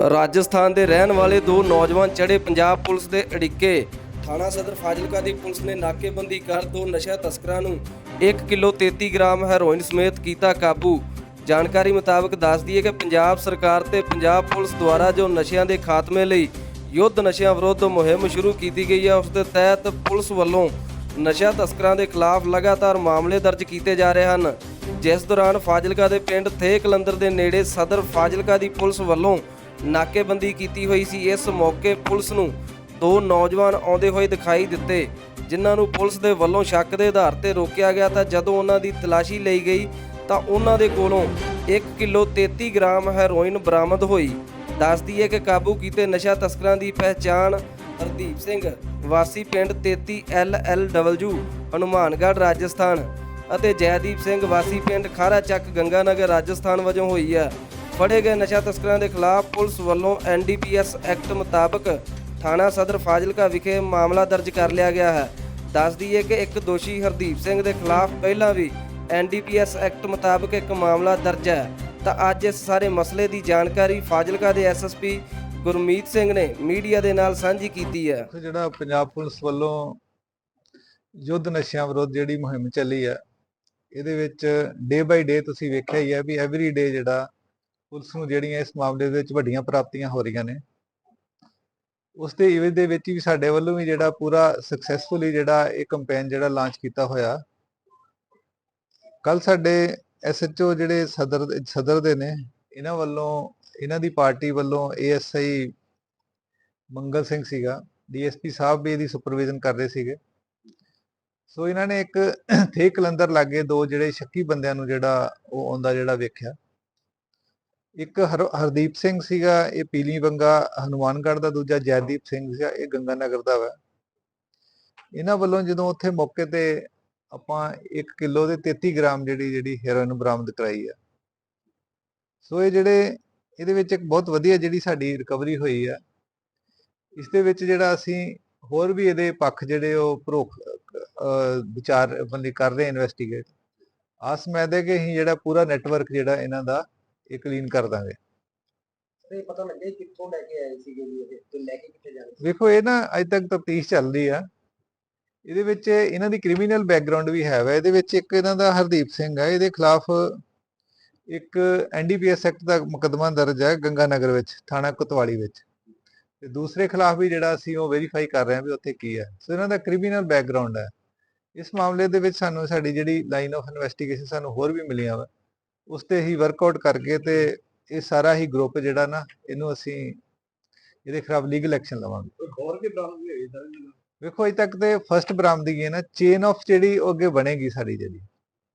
ਰਾਜਸਥਾਨ ਦੇ ਰਹਿਣ ਵਾਲੇ ਦੋ ਨੌਜਵਾਨ ਚੜੇ ਪੰਜਾਬ ਪੁਲਿਸ ਦੇ ਅੜਿੱਕੇ। ਥਾਣਾ ਸਦਰ ਫਾਜ਼ਿਲਕਾ ਦੀ ਪੁਲਿਸ ਨੇ ਨਾਕੇਬੰਦੀ ਕਰ ਦੋ ਨਸ਼ਾ ਤਸਕਰਾਂ ਨੂੰ 1 ਕਿਲੋ 33 ਗ੍ਰਾਮ ਹੈਰੋਇਨ ਸਮੇਤ ਕੀਤਾ ਕਾਬੂ। ਜਾਣਕਾਰੀ ਮੁਤਾਬਕ ਦੱਸਦੀ ਹੈ ਕਿ ਪੰਜਾਬ ਸਰਕਾਰ ਤੇ ਪੰਜਾਬ ਪੁਲਿਸ ਦੁਆਰਾ ਜੋ ਨਸ਼ਿਆਂ ਦੇ ਖਾਤਮੇ ਲਈ ਯੁੱਧ ਨਸ਼ਿਆਂ ਵਿਰੁੱਧ ਮੁਹਿੰਮ ਸ਼ੁਰੂ ਕੀਤੀ ਗਈ ਹੈ, ਉਸ ਦੇ ਤਹਿਤ ਪੁਲਿਸ ਵੱਲੋਂ ਨਸ਼ਾ ਤਸਕਰਾਂ ਦੇ ਖਿਲਾਫ ਲਗਾਤਾਰ ਮਾਮਲੇ ਦਰਜ ਕੀਤੇ ਜਾ ਰਹੇ ਹਨ। ਜਿਸ ਦੌਰਾਨ ਫਾਜ਼ਿਲਕਾ ਦੇ ਪਿੰਡ ਥੇ ਕਲੰਦਰ ਦੇ ਨੇੜੇ ਸਦਰ ਫਾਜ਼ਿਲਕਾ ਦੀ ਪੁਲਿਸ ਵੱਲੋਂ ਨਾਕੇਬੰਦੀ ਕੀਤੀ ਹੋਈ ਸੀ। ਇਸ ਮੌਕੇ ਪੁਲਿਸ ਨੂੰ ਦੋ ਨੌਜਵਾਨ ਆਉਂਦੇ ਹੋਏ ਦਿਖਾਈ ਦਿੱਤੇ, ਜਿਨ੍ਹਾਂ ਨੂੰ ਪੁਲਿਸ ਦੇ ਵੱਲੋਂ ਸ਼ੱਕ ਦੇ ਆਧਾਰ ਤੇ ਰੋਕਿਆ ਗਿਆ ਤਾਂ ਜਦੋਂ ਉਹਨਾਂ ਦੀ ਤਲਾਸ਼ੀ ਲਈ ਗਈ ਤਾਂ ਉਹਨਾਂ ਦੇ ਕੋਲੋਂ 1 ਕਿਲੋ 33 ਗ੍ਰਾਮ ਹੈਰੋਇਨ ਬਰਾਮਦ ਹੋਈ। ਦੱਸਦੀ ਹੈ ਕਿ ਕਾਬੂ ਕੀਤੇ ਨਸ਼ਾ ਤਸਕਰਾਂ ਦੀ ਪਹਿਚਾਣ ਹਰਦੀਪ ਸਿੰਘ, ਵਾਸੀ ਪਿੰਡ 33 LLW ਹਨੂਮਾਨਗੜ੍ਹ, ਰਾਜਸਥਾਨ ਅਤੇ ਜੈਦੀਪ ਸਿੰਘ, ਵਾਸੀ ਪਿੰਡ ਖਾਰਾ ਚੱਕ ਗੰਗਾਨਗਰ, ਰਾਜਸਥਾਨ ਵਜੋਂ ਹੋਈ ਹੈ। ਫੜੇ ਗਏ ਨਸ਼ਾ ਤਸਕਰਾਂ ਦੇ ਖਿਲਾਫ ਪੁਲਿਸ ਵੱਲੋਂ ਐਨਡੀਪੀਐਸ ਐਕਟ ਮੁਤਾਬਕ ਥਾਣਾ ਸਦਰ ਫਾਜ਼ਿਲਕਾ ਵਿਖੇ ਮਾਮਲਾ ਦਰਜ ਕਰ ਲਿਆ ਗਿਆ ਹੈ। ਦੱਸਦੀ ਹੈ ਕਿ ਇੱਕ ਦੋਸ਼ੀ ਹਰਦੀਪ ਸਿੰਘ ਦੇ ਖਿਲਾਫ ਪਹਿਲਾਂ ਵੀ ਐਨਡੀਪੀਐਸ ਐਕਟ ਮੁਤਾਬਕ ਇੱਕ ਮਾਮਲਾ ਦਰਜ ਹੈ। ਤਾਂ ਅੱਜ ਇਸ ਸਾਰੇ ਮਸਲੇ ਦੀ ਜਾਣਕਾਰੀ ਫਾਜ਼ਿਲਕਾ ਦੇ ਐਸਐਸਪੀ ਗੁਰਮੀਤ ਸਿੰਘ ਨੇ ਮੀਡੀਆ ਦੇ ਨਾਲ ਸਾਂਝੀ ਕੀਤੀ ਹੈ। ਜਿਹੜਾ ਪੰਜਾਬ ਪੁਲਿਸ ਵੱਲੋਂ ਯੁੱਧ ਨਸ਼ਿਆਂ ਵਿਰੁੱਧ ਜਿਹੜੀ ਮੁਹਿੰਮ ਚੱਲੀ ਹੈ, ਇਹਦੇ ਵਿੱਚ ਡੇ ਬਾਈ ਡੇ ਤੁਸੀਂ ਵੇਖਿਆ ਹੀ ਹੈ ਵੀ ਐਵਰੀ ਡੇ ਜਿਹੜਾ ਪੁਲਿਸ ਨੂੰ ਜਿਹੜੀਆਂ ਇਸ ਮਾਮਲੇ ਦੇ ਵਿੱਚ ਵੱਡੀਆਂ ਪ੍ਰਾਪਤੀਆਂ ਹੋ ਰਹੀਆਂ ਨੇ, ਉਸ ਦੇ ਇਵੇਂ ਦੇ ਵਿੱਚ ਵੀ ਸਾਡੇ ਵੱਲੋਂ ਵੀ ਜਿਹੜਾ ਪੂਰਾ ਸਕਸੈਸਫੁਲੀ ਜਿਹੜਾ ਇਹ ਕੈਂਪੇਨ ਜਿਹੜਾ ਲਾਂਚ ਕੀਤਾ ਹੋਇਆ ਕੱਲ ਸਾਡੇ ਐਸਐਚਓ ਜਿਹੜੇ ਸਦਰ ਸਦਰ ਦੇ ਨੇ, ਇਹਨਾਂ ਵੱਲੋਂ, ਇਹਨਾਂ ਦੀ ਪਾਰਟੀ ਵੱਲੋਂ ਏਐਸਆਈ ਮੰਗਲ ਸਿੰਘ ਸੀਗਾ ਡੀਐਸਪੀ ਸਾਹਿਬ ਵੀ ਇਹਦੀ ਸੁਪਰਵਿਜ਼ਨ ਕਰ ਰਹੇ ਸੀਗੇ। ਸੋ ਇਹਨਾਂ ਨੇ ਇੱਕ ਥੇ ਕਲੰਦਰ ਲਾਗੇ ਦੋ ਜਿਹੜੇ ਸ਼ੱਕੀ ਬੰਦਿਆਂ ਨੂੰ ਜਿਹੜਾ ਉਹ ਆਉਂਦਾ ਜਿਹੜਾ ਵੇਖਿਆ। ਇੱਕ ਹਰ- ਹਰਦੀਪ ਸਿੰਘ ਸੀਗਾ, ਇਹ ਪੀਲੀ ਬੰਗਾ ਹਨੂਮਾਨਗੜ੍ਹ ਦਾ ਦੂਜਾ ਜੈਦੀਪ ਸਿੰਘ ਸੀਗਾ, ਇਹ ਗੰਗਾ ਨਗਰ ਦਾ ਵਾ। ਇਹਨਾਂ ਵੱਲੋਂ ਜਦੋਂ ਉੱਥੇ ਮੌਕੇ ਤੇ ਆਪਾਂ 1 ਕਿਲੋ ਦੇ 33 ਗ੍ਰਾਮ ਜਿਹੜੀ ਜਿਹੜੀ ਹੈਰੋਇਨ ਬਰਾਮਦ ਕਰਾਈ ਆ। ਸੋ ਇਹ ਜਿਹੜੇ, ਇਹਦੇ ਵਿੱਚ ਇੱਕ ਬਹੁਤ ਵਧੀਆ ਜਿਹੜੀ ਸਾਡੀ ਰਿਕਵਰੀ ਹੋਈ ਆ। ਇਸ ਦੇ ਵਿੱਚ ਜਿਹੜਾ ਅਸੀਂ ਹੋਰ ਵੀ ਇਹਦੇ ਪੱਖ ਜਿਹੜੇ ਉਹ ਭਰੋਖ ਵਿਚਾਰ ਬੰਦੇ ਕਰ ਰਹੇ ਇਨਵੈਸਟੀਗੇਟ ਆਸ ਮੈਂ ਦੇ ਕਿ ਅਸੀਂ ਜਿਹੜਾ ਪੂਰਾ ਨੈਟਵਰਕ ਜਿਹੜਾ ਇਹਨਾਂ ਦਾ ਇਹ ਕਲੀਨ ਕਰ ਦਾਂਗੇ। ਤੇ ਪਤਾ ਲੱਗਿਆ ਜੀ ਕਿੱਥੋਂ ਲੈ ਕੇ ਆਏ ਸੀਗੇ ਜੀ ਇਹ ਤੇ ਲੈ ਕੇ ਕਿੱਥੇ ਸੀ? ਵੇਖੋ ਇਹ ਨਾ ਅਜੇ ਤੱਕ ਤਫਤੀਸ਼ ਚੱਲ ਰਹੀ ਆ। ਇਹਦੇ ਵਿੱਚ ਇਹਨਾਂ ਦੀ ਕ੍ਰਿਮੀਨਲ ਬੈਕਗ੍ਰਾਉਂਡ ਵੀ ਹੈ ਵਾ। ਇਹਦੇ ਵਿੱਚ ਇੱਕ ਇਹਨਾਂ ਦਾ ਹਰਦੀਪ ਸਿੰਘ ਹੈ ਇਹਦੇ ਖਿਲਾਫ ਇੱਕ ਐਨਡੀਪੀਐਸ ਐਕਟ ਦਾ ਮੁਕੱਦਮਾ ਦਰਜ ਹੈ ਗੰਗਾ ਨਗਰ ਵਿੱਚ ਥਾਣਾ ਕੋਤਵਾਲੀ ਵਿੱਚ। ਤੇ ਦੂਸਰੇ ਖਿਲਾਫ ਵੀ ਜਿਹੜਾ ਅਸੀਂ ਉਹ ਵੈਰੀਫਾਈ ਕਰ ਰਹੇ ਹਾਂ ਵੀ ਉੱਥੇ ਕੀ ਹੈ ਸੋ ਇਹਨਾਂ ਦਾ ਕ੍ਰਿਮੀਨਲ ਬੈਕਗ੍ਰਾਉਂਡ ਹੈ ਇਸ ਮਾਮਲੇ ਦੇ ਵਿੱਚ ਸਾਨੂੰ ਸਾਡੀ ਜਿਹੜੀ ਲਾਈਨ ਆਫ ਇਨਵੈਸਟੀਗੇਸ਼ਨ ਸਾਨੂੰ ਹੋਰ ਵੀ ਮਿਲੀਆਂ ਵਾ। ਉਸ ਤੇ ਹੀ ਵਰਕਆਊਟ ਕਰਕੇ ਤੇ ਇਹ ਸਾਰਾ ਹੀ ਗਰੁੱਪ ਜਿਹੜਾ ਨਾ ਇਹਨੂੰ ਅਸੀਂ ਇਹਦੇ ਖਿਲਾਫ ਲੀਗਲ ਐਕਸ਼ਨ ਲਵਾਂਗੇ। ਕੋਈ ਹੋਰ ਕੇ ਬਰਾਮਦ ਹੋਈ ਸਰ ਵੇਖੋ ਅਜੇ ਤੱਕ ਤੇ ਫਰਸਟ ਬਰਾਮਦਗੀ ਹੈ ਨਾ ਚੇਨ ਆਫ ਜਿਹੜੀ ਉਹ ਅੱਗੇ ਬਣੇਗੀ ਸਾਡੀ ਜਿਹੜੀ।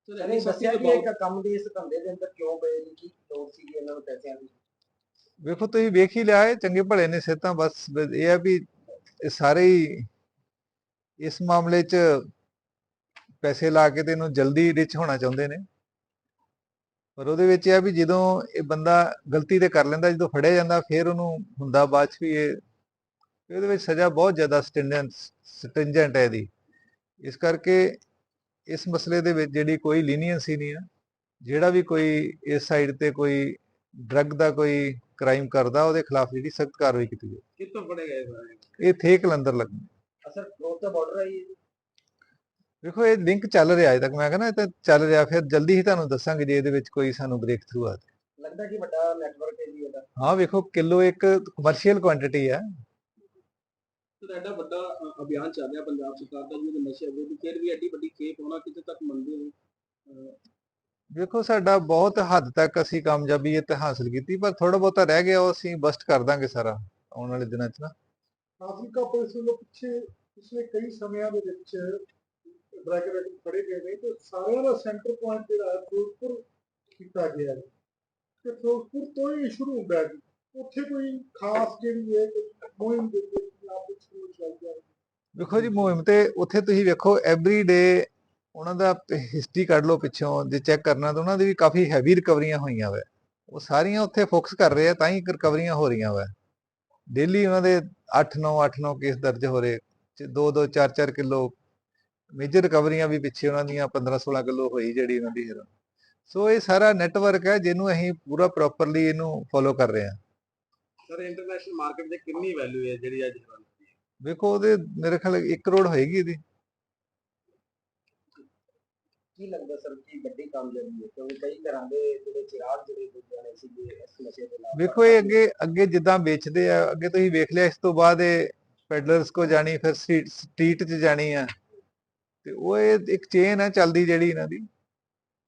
ਨਹੀਂ ਦੱਸਿਆ ਕਿ ਇੱਕ ਕੰਮ ਦੀ ਇਸ ਧੰਦੇ ਦੇ ਅੰਦਰ ਕਿਉਂ ਪਏ ਨੇ ਕੀ ਲੋੜ ਸੀ ਇਹਨਾਂ ਨੂੰ ਪੈਸਿਆਂ ਦੀ? ਵੇਖੋ ਤੁਸੀਂ ਵੇਖ ਹੀ ਲਿਆ ਹੈ ਚੰਗੇ ਭਲੇ ਨੇ ਸਿਹਤਾਂ ਬਸ ਬ- ਇਹ ਹੈ ਵੀ ਇਹ ਸਾਰੇ ਹੀ ਇਸ ਮਾਮਲੇ 'ਚ ਪੈਸੇ ਲਾ ਕੇ ਤੇ ਇਹਨੂੰ ਜਲਦੀ ਰਿਚ ਹੋਣਾ ਚਾਹੁੰਦੇ ਨੇ। ਪਰ ਉਹਦੇ ਵਿੱਚ ਇਹ ਆ ਵੀ ਜਦੋਂ ਇਹ ਬੰਦਾ ਗਲਤੀ ਤੇ ਕਰ ਲੈਂਦਾ ਜਦੋਂ ਫੜਿਆ ਜਾਂਦਾ ਫਿਰ ਉਹਨੂੰ ਹੁੰਦਾ ਬਾਅਦ 'ਚ ਵੀ ਇਹ ਇਹਦੇ ਵਿੱਚ ਸਜ਼ਾ ਬਹੁਤ ਜ਼ਿਆਦਾ ਸਟਿੰਜੈਂਟ ਹੈ ਇਹਦੀ। ਇਸ ਕਰਕੇ ਇਸ ਮਸਲੇ ਦੇ ਵਿੱਚ ਜਿਹੜੀ ਕੋਈ ਲੀਨੀਅੰਸੀ ਨਹੀਂ ਆ ਜਿਹੜਾ ਵੀ ਕੋਈ ਇਸ ਸਾਈਡ ਤੇ ਕੋਈ ਡਰੱਗ ਦਾ ਕੋਈ ਕ੍ਰਾਈਮ ਕਰਦਾ ਉਹਦੇ ਖਿਲਾਫ ਜਿਹੜੀ ਸਖਤ ਕਾਰਵਾਈ ਕੀਤੀ ਜਾਵੇ। ਕਿੱਥੋਂ ਫੜੇ ਗਏ ਸਾਰੇ ਇਹ ਥੇ ਕਲੰਦਰ ਲੱਗ ਅਸਰ ਕ੍ਰੋਸ ਦਾ ਬਾਰਡਰ ਆਈ ਵੇਖੋ ਇਹ ਲਿੰਕ ਚੱਲ ਰਿਹਾ ਅਜੇ ਤੱਕ। ਮੈਂ ਕਹਿੰਦਾ ਇਹ ਤਾਂ ਚੱਲ ਰਿਹਾ ਫਿਰ ਜਲਦੀ ਹੀ ਤੁਹਾਨੂੰ ਦੱਸਾਂਗੇ ਜੇ ਇਹਦੇ ਵਿੱਚ ਕੋਈ ਸਾਨੂੰ ਬ੍ਰੇਕ ਥਰੂ ਆ ਤੇ। ਲੱਗਦਾ ਕਿ ਵੱਡਾ ਨੈਟਵਰਕ ਹੈ ਜੀ ਇਹਦਾ। ਹਾਂ ਵੇਖੋ ਕਿਲੋ ਇੱਕ ਕਮਰਸ਼ੀਅਲ ਕੁਆਂਟੀਟੀ ਹੈ ਤੇ ਐਡਾ ਵੱਡਾ ਅ, ਅਭਿਆਨ ਚੱਲ ਰਿਹਾ ਪੰਜਾਬ ਸਰਕਾਰ ਦਾ ਜਿਹਦੇ ਨਸ਼ੇ ਵਿਰੁੱਧ ਫਿਰ ਵੀ ਐਡੀ ਵੱਡੀ ਖੇਪ ਹੋਣਾ ਕਿਤੇ ਤੱਕ ਮੰਨਦੇ ਹੋ? ਅ, ਵੇਖੋ ਸਾਡਾ ਬਹੁਤ ਹੱਦ ਤੱਕ ਅਸੀਂ ਕਾਮਯਾਬੀ ਇਹ ਤੇ ਹਾਸਲ ਕੀਤੀ ਪਰ ਥੋੜਾ ਬਹੁਤਾ ਰਹਿ ਗਿਆ ਉਹ ਅਸੀਂ ਬਸਟ ਕਰ ਦਾਂਗੇ ਸਾਰਾ ਆਉਣ ਵਾਲੇ ਦਿਨਾਂ 'ਚ ਨਾ। ਫਾਜ਼ਿਲਕਾ ਪੁਲਿਸ ਵੱਲੋਂ ਪਿੱਛੇ ਪਿਛਲੇ ਕਈ ਸਮਿਆਂ ਦੇ ਵਿੱਚ ਡਰੱਗ ਫੜੇ ਗਏ ਨੇ ਤੇ ਸਾਰਿਆਂ ਦਾ ਸੈਂਟਰ ਪੁਆਇੰਟ ਜਿਹੜਾ ਫਿਰੋਜ਼ਪੁਰ ਕੀਤਾ ਗਿਆ ਹੈ। ਤੇ ਫਿਰੋਜ਼ਪੁਰ ਤੋਂ ਹੀ ਸ਼ੁਰੂ ਹੁੰਦਾ ਹੈ ਉੱਥੇ ਕੋਈ ਖਾਸ ਜਿਹੜੀ ਹੈ ਮੁਹਿੰਮ ਜਿਹੜੀ ਹੈ ਵਿੱਚ ਸ਼ੁਰੂ ਚੱਲ ਜਾਏ ਵੇਖੋ ਜੀ, ਮੁਹਿੰਮ ਤੇ ਉੱਥੇ ਤੁਸੀਂ ਵੇਖੋ ਐਵਰੀ ਡੇ ਉਹਨਾਂ ਦਾ ਹਿਸਟਰੀ ਕੱਢ ਲਓ ਪਿੱਛੋਂ, ਜੇ ਚੈੱਕ ਕਰਨਾ ਤਾਂ ਉਹਨਾਂ ਦੀ ਵੀ ਕਾਫੀ ਹੈਵੀ ਰਿਕਵਰੀਆਂ ਹੋਈਆਂ ਵਾ। ਉਹ ਸਾਰੀਆਂ ਉੱਥੇ ਫੋਕਸ ਕਰ ਰਹੇ ਆ, ਤਾਂ ਹੀ ਰਿਕਵਰੀਆਂ ਹੋ ਰਹੀਆਂ ਵਾ। ਡੇਲੀ ਉਹਨਾਂ ਦੇ 8-9 8-9 ਕੇਸ ਦਰਜ ਹੋ ਰਹੇ। 2-2 4-4 ਕਿਲੋ ਮੇਜਰ ਰਿਕਵਰੀਆਂ ਵੀ ਪਿੱਛੇ ਉਹਨਾਂ ਦੀਆਂ 15-16 ਕਿਲੋ ਹੋਈ ਜਿਹੜੀ ਉਹਨਾਂ ਦੀ ਹੈਰੋਇਨ ਸੋ ਇਹ ਸਾਰਾ ਨੈਟਵਰਕ ਹੈ ਜਿਹਨੂੰ ਅਸੀਂ ਪੂਰਾ ਪ੍ਰੋਪਰਲੀ ਇਹਨੂੰ ਫੋਲੋ ਕਰ ਰਹੇ ਹਾਂ। ਸਰ ਇੰਟਰਨੈਸ਼ਨਲ ਮਾਰਕੀਟ ਤੇ ਕਿੰਨੀ ਵੈਲਿਊ ਹੈ ਜਿਹੜੀ ਅੱਜ ਵੇਖੋ ਉਹਦੇ ਮੇਰੇ ਖਿਆਲ 1 ਕਰੋੜ ਹੋਏਗੀ ਇਹਦੀ। ਕੀ ਲੱਗਦਾ ਸਰ ਕੀ ਵੱਡੀ ਕਾਮਯਾਬੀ ਹੈ? ਕਿਉਂਕਿ ਕਈ ਘਰਾਂ ਦੇ ਜਿਹੜੇ ਚਿਰਾਗ ਜਿਹੜੇ ਦੂਜਿਆਂ ਨੇ ਸੀਗੇ ਇਸ ਨਸ਼ੇ ਦੇ ਨਾਲ ਵੇਖੋ ਇਹ ਅੱਗੇ ਅੱਗੇ ਜਿੱਦਾਂ ਵੇਚਦੇ ਆ ਅੱਗੇ ਤੁਸੀਂ ਵੇਖ ਲਿਆ ਇਸ ਤੋਂ ਬਾਅਦ ਇਹ ਪੈਡਲਰਸ ਕੋ ਜਾਣੀ ਫਿਰ ਸਟਰੀਟ 'ਚ ਜਾਣੀ ਆ। ਤੇ ਉਹ ਇਹ ਇੱਕ ਚੇਨ ਹੈ ਚੱਲਦੀ ਜਿਹੜੀ ਇਹਨਾਂ ਦੀ,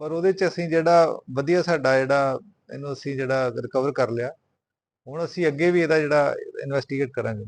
ਪਰ ਉਹਦੇ 'ਚ ਅਸੀਂ ਜਿਹੜਾ ਵਧੀਆ ਸਾਡਾ ਜਿਹੜਾ ਇਹਨੂੰ ਅਸੀਂ ਜਿਹੜਾ ਰਿਕਵਰ ਕਰ ਲਿਆ, ਹੁਣ ਅਸੀਂ ਅੱਗੇ ਵੀ ਇਹਦਾ ਜਿਹੜਾ ਇਨਵੈਸਟੀਗੇਟ ਕਰਾਂਗੇ।